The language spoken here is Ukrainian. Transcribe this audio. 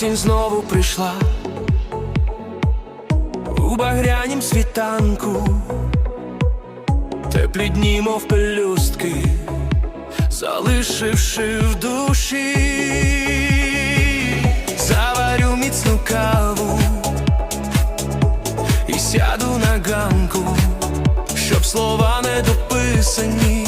Осінь знову прийшла. У багрянім світанку, теплі дні, мов пелюстки, залишивши в душі, заварю міцну каву і сяду на ганку, щоб слова не дописані